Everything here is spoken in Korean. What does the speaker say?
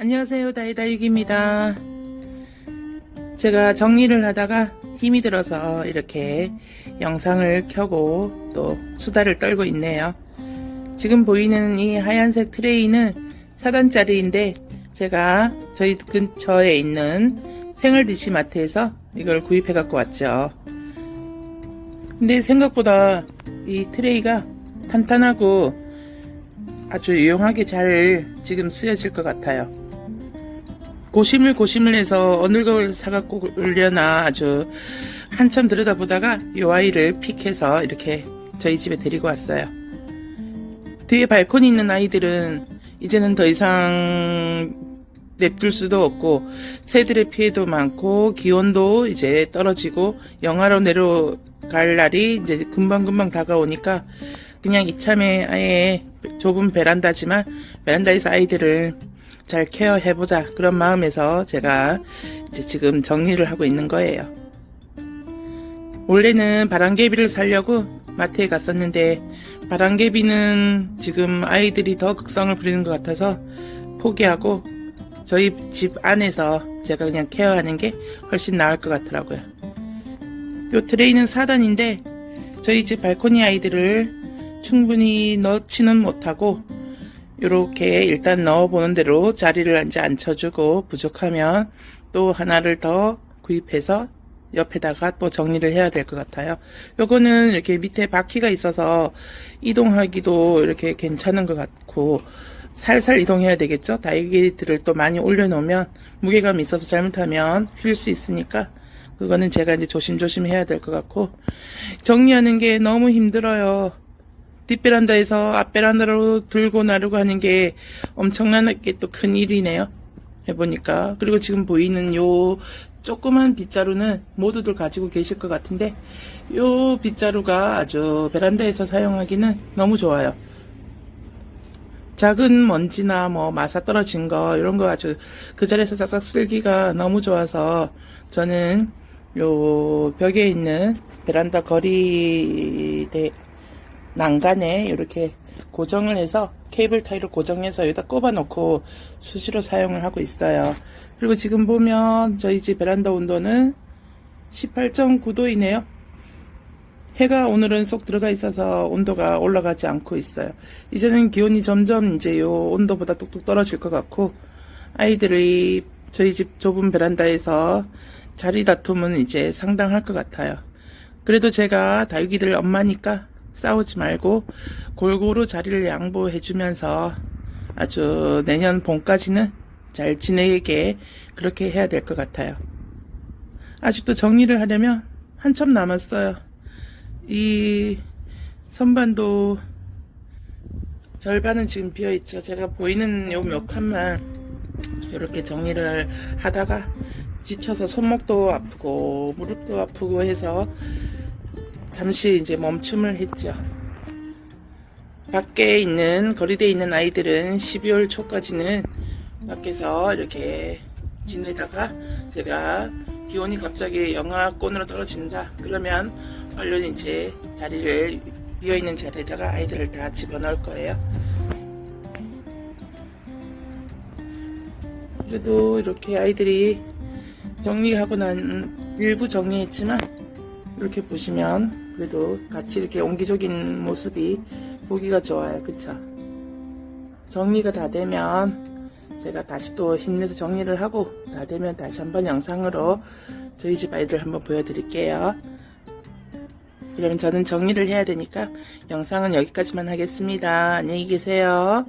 안녕하세요 다이다육입니다. 제가 정리를 하다가 힘이 들어서 이렇게 영상을 켜고 또 수다를 떨고 있네요. 지금 보이는 이 하얀색 트레이는 4단짜리인데 제가 저희 근처에 있는 생활디시 마트에서 이걸 구입해 갖고 왔죠. 근데 생각보다 이 트레이가 탄탄하고 아주 유용하게 잘 지금 쓰여질 것 같아요. 고심을 고심을 해서 어느 걸 사갖고 올려나 아주 한참 들여다보다가 이 아이를 픽해서 이렇게 저희 집에 데리고 왔어요. 뒤에 발코니 있는 아이들은 이제는 더 이상 냅둘 수도 없고 새들의 피해도 많고 기온도 이제 떨어지고 영하로 내려갈 날이 이제 금방금방 다가오니까 그냥 이참에 아예 좁은 베란다지만 베란다에서 아이들을 잘 케어해보자 그런 마음에서 제가 이제 지금 정리를 하고 있는 거예요. 원래는 바람개비를 사려고 마트에 갔었는데 바람개비는 지금 아이들이 더 극성을 부리는 것 같아서 포기하고 저희 집 안에서 제가 그냥 케어하는 게 훨씬 나을 것 같더라고요. 요 트레이는 4단인데 저희 집 발코니 아이들을 충분히 넣지는 못하고 이렇게 일단 넣어보는 대로 자리를 이제 앉혀주고 부족하면 또 하나를 더 구입해서 옆에다가 또 정리를 해야 될 것 같아요. 요거는 이렇게 밑에 바퀴가 있어서 이동하기도 이렇게 괜찮은 것 같고 살살 이동해야 되겠죠? 다이기들을 또 많이 올려놓으면 무게감이 있어서 잘못하면 휠 수 있으니까 그거는 제가 이제 조심조심 해야 될 것 같고 정리하는 게 너무 힘들어요. 뒷베란다에서 앞베란다로 들고 나르고 하는 게 엄청나게 또 큰 일이네요. 해보니까. 그리고 지금 보이는 요 조그만 빗자루는 모두들 가지고 계실 것 같은데 요 빗자루가 아주 베란다에서 사용하기는 너무 좋아요. 작은 먼지나 뭐 마사 떨어진 거 이런 거 아주 그 자리에서 싹싹 쓸기가 너무 좋아서 저는 요 벽에 있는 베란다 거리 대 난간에 이렇게 고정을 해서 케이블 타이를 고정해서 여기다 꼽아 놓고 수시로 사용을 하고 있어요. 그리고 지금 보면 저희 집 베란다 온도는 18.9도 이네요. 해가 오늘은 쏙 들어가 있어서 온도가 올라가지 않고 있어요. 이제는 기온이 점점 이제 요 온도보다 뚝뚝 떨어질 것 같고 아이들이 저희 집 좁은 베란다에서 자리 다툼은 이제 상당할 것 같아요. 그래도 제가 다육이들 엄마니까 싸우지 말고 골고루 자리를 양보해주면서 아주 내년 봄까지는 잘 지내게 그렇게 해야 될 것 같아요. 아직도 정리를 하려면 한참 남았어요. 이 선반도 절반은 지금 비어 있죠. 제가 보이는 요 몇 칸만 이렇게 정리를 하다가 지쳐서 손목도 아프고 무릎도 아프고 해서 잠시 이제 멈춤을 했죠. 밖에 있는 거리대에 있는 아이들은 12월 초까지는 밖에서 이렇게 지내다가 제가 기온이 갑자기 영하권으로 떨어진다 그러면 얼른 이제 자리를 비어있는 자리에다가 아이들을 다 집어넣을 거예요. 그래도 이렇게 아이들이 정리하고 난 일부 정리했지만 이렇게 보시면 그래도 같이 이렇게 옹기적인 모습이 보기가 좋아요. 그쵸? 정리가 다 되면 제가 다시 또 힘내서 정리를 하고 다 되면 다시 한번 영상으로 저희 집 아이들 한번 보여드릴게요. 그러면 저는 정리를 해야 되니까 영상은 여기까지만 하겠습니다. 안녕히 계세요.